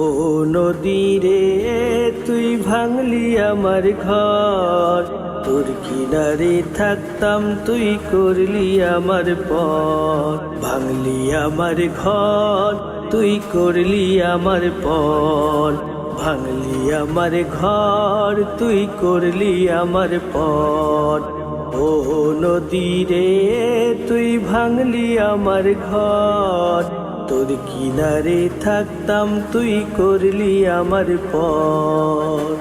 ও নদী রে তুই ভাঙলি আমার ঘর। তোর কিনারে থাকতাম তুই করলি আমার পর ভাঙলি আমার ঘর, তুই করলি আমার পর ভাঙলি আমার ঘর, তুই করলি আমার পর ও নদী রে তুই ভাঙলি আমার ঘর। তোর কিনারে থাকতাম, তুই করলি আমার পর।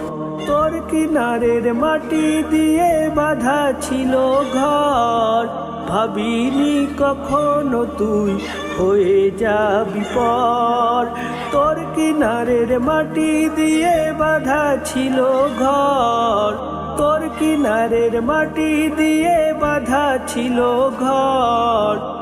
তোর কিনারের মাটি দিয়ে বাধা ছিল ঘর। ভাবিনি কখনো তুই হয়ে যাবি পর। তোর কিনারের মাটি দিয়ে বাধা ছিল ঘর। তোর কিনারের মাটি দিয়ে বাধা ছিল ঘর।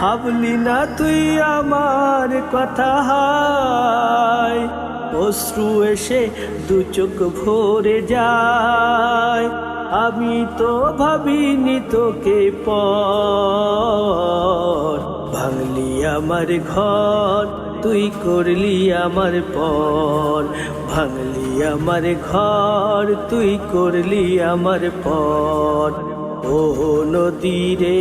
ভাবলি না তুই আমার কথা হায়? অশ্রু এসে দু চোখ ভরে যায়। আমি তো ভাবিনি তোকে পর। আমার ঘর, তুই করলি আমার পর। ভাঙলি আমার ঘর, তুই করলি আমার পর। ও নদী রে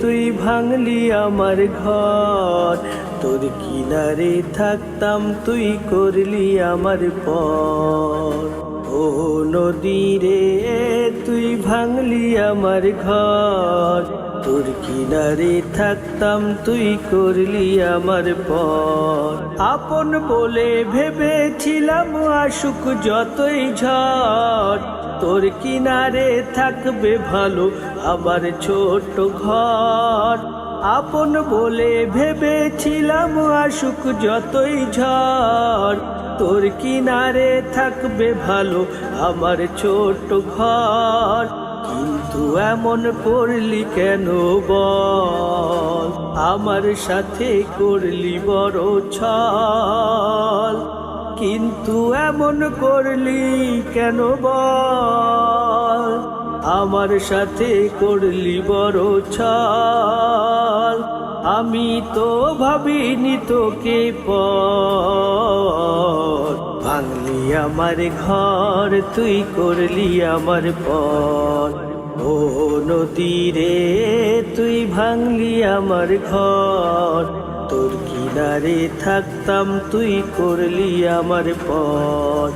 তুই ভাঙলি আমার ঘর। তোর কিনারে থাকতাম তুই করলি আমার পর ও নদী রে তুই ভাঙলি আমার ঘর। তোর কিনারে থাকতাম, তুই করলি আমার পর আপন বলে ভেবেছিলাম আশুক যতই ঝড়। তোর কিনারে থাকবে ভালো আমার ছোট ঘর। আপন বলে ভেবেছিলাম আশুক যতই ঝড়। তোর কিনারে থাকবে ভালো আমার ছোট ঘর। কিন্তু এমন করলি কেন বল? আমার সাথে করলি বড় ছল। কিন্তু এমন করলি কেন বল? আমার সাথে করলি বড় ছল। আমি তো ভাবিনি তোকে পর। ভাঙলি আমার ঘর, তুই করলি আমার পর। ও নদী রে, তুই ভাঙলি আমার ঘর। তোর কিনারে থাকতাম, তুই করলি আমার পর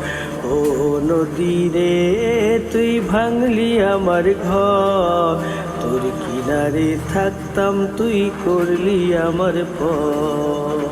ও নদী রে, তুই ভাঙলি আমার ঘর। তোর কিনারে থাকতাম, তুই করলি আমার পর